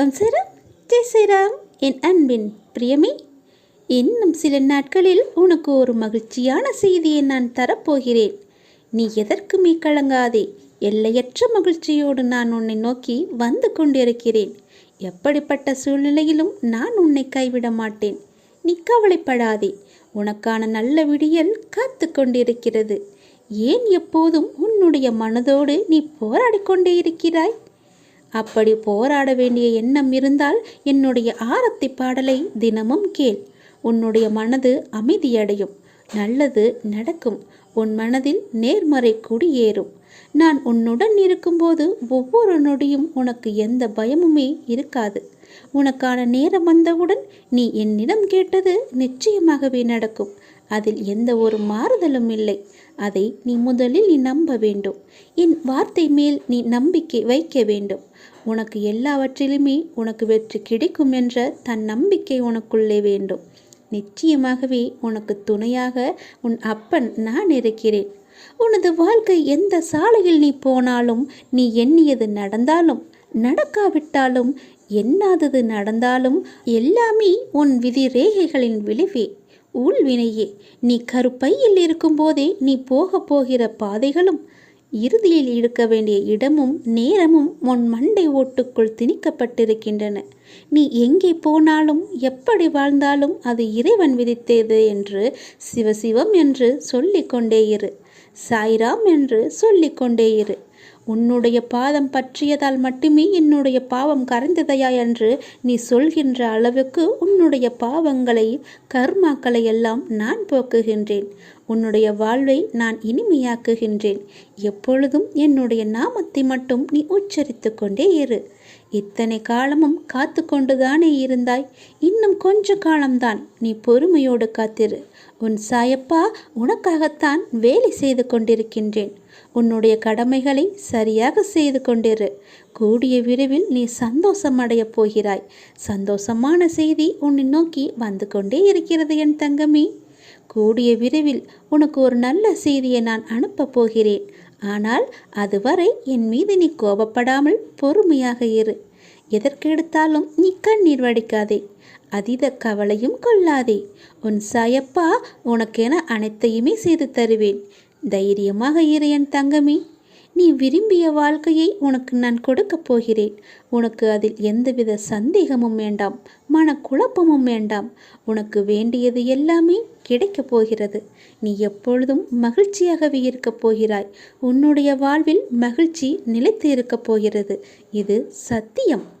ஓம் சரம் ஜெய் ஸ்ரீராம் என் அன்பின் பிரியமே. இன்னும் சில நாட்களில் உனக்கு ஒரு மகிழ்ச்சியான செய்தியை நான் தரப்போகிறேன். நீ எதற்குமே கலங்காதே. எல்லையற்ற மகிழ்ச்சியோடு நான் உன்னை நோக்கி வந்து கொண்டிருக்கிறேன். எப்படிப்பட்ட சூழ்நிலையிலும் நான் உன்னை கைவிட மாட்டேன். நீ கவலைப்படாதே. உனக்கான நல்ல விடியல் காத்து கொண்டிருக்கிறது. ஏன் எப்போதும் உன்னுடைய மனதோடு நீ போராடிக்கொண்டே இருக்கிறாய்? அப்படி போராட வேண்டிய எண்ணம் இருந்தால் என்னுடைய ஆரத்தி பாடலை தினமும் கேள். உன்னுடைய மனது அமைதியடையும். நல்லது நடக்கும். உன் மனதில் நேர்மறை குடியேறும் நான் உன்னுடன் இருக்கும்போது ஒவ்வொரு நொடியும் உனக்கு எந்த பயமுமே இருக்காது. உனக்கான நேரம் வந்தவுடன் நீ என்னிடம் கேட்டது நிச்சயமாகவே நடக்கும். அதில் எந்த ஒரு மாறுதலும் இல்லை. அதை நீ முதலில் நீ நம்ப வேண்டும். என் வார்த்தை மேல் நீ நம்பிக்கை வைக்க வேண்டும். உனக்கு எல்லாவற்றிலுமே உனக்கு வெற்றி கிடைக்கும் என்ற தன் நம்பிக்கை உனக்குள்ளே வேண்டும். நிச்சயமாகவே உனக்கு துணையாக உன் அப்பன் நான் இருக்கிறேன். உனது வாழ்க்கை எந்த சாலையில் நீ போனாலும் நீ எண்ணியது நடந்தாலும் நடக்காவிட்டாலும் எண்ணாதது நடந்தாலும் எல்லாமே உன் விதி ரேகைகளின் விளைவே உள்வினையே நீ கருப்பையில் இருக்கும்போதே நீ போக போகிற பாதைகளும் இறுதியில் இருக்க வேண்டிய இடமும் நேரமும் உன் மண்டை ஓட்டுக்குள் திணிக்கப்பட்டிருக்கின்றன. நீ எங்கே போனாலும் எப்படி வாழ்ந்தாலும் அது இறைவன் விதித்தது என்று சிவசிவம் என்று சொல்லிக்கொண்டே இரு. சாய்ராம் என்று சொல்லிக்கொண்டே இரு. உன்னுடைய பாதம் பற்றியதால் மட்டுமே என்னுடைய பாவம் கரைந்ததையா என்று நீ சொல்கின்ற அளவுக்கு உன்னுடைய பாவங்களை கர்மாக்களை எல்லாம் நான் போக்குகின்றேன். உன்னுடைய வாழ்வை நான் இனிமையாக்குகின்றேன். எப்பொழுதும் என்னுடைய நாமத்தை மட்டும் நீ உச்சரித்து கொண்டே இரு. இத்தனை காலமும் காத்து கொண்டுதானே இருந்தாய். இன்னும் கொஞ்ச காலம்தான் நீ பொறுமையோடு காத்திரு. உன் சாயப்பா உனக்காகத்தான் வேலை செய்து கொண்டிருக்கின்றேன். உன்னுடைய கடமைகளை சரியாக செய்து கொண்டிரு. கூடிய விரைவில் நீ சந்தோஷம் அடையப் போகிறாய். சந்தோஷமான செய்தி உன்னை நோக்கி வந்து கொண்டே இருக்கிறது என் தங்கமி. கூடிய விரைவில் உனக்கு ஒரு நல்ல செய்தியை நான் அனுப்பப் போகிறேன். ஆனால் அதுவரை என் மீது நீ கோபப்படாமல் பொறுமையாக இரு. எதற்கெடுத்தாலும் நீ கண்ணீர் வடிக்காதே. அதீத கவலையும் கொள்ளாதே. உன் சாயப்பா உனக்கென அனைத்தையுமே செய்து தருவேன். தைரியமாக இரு என் தங்கமே. நீ விரும்பிய வாழ்க்கையை உனக்கு நான் கொடுக்கப் போகிறேன். உனக்கு அதில் எந்தவித சந்தேகமும் வேண்டாம். மனக்குழப்பமும் வேண்டாம். உனக்கு வேண்டியது எல்லாமே கிடைக்கப் போகிறது. நீ எப்பொழுதும் மகிழ்ச்சியாகவே இருக்கப் போகிறாய். உன்னுடைய வாழ்வில் மகிழ்ச்சி நிலைத்து இருக்கப் போகிறது. இது சத்தியம்.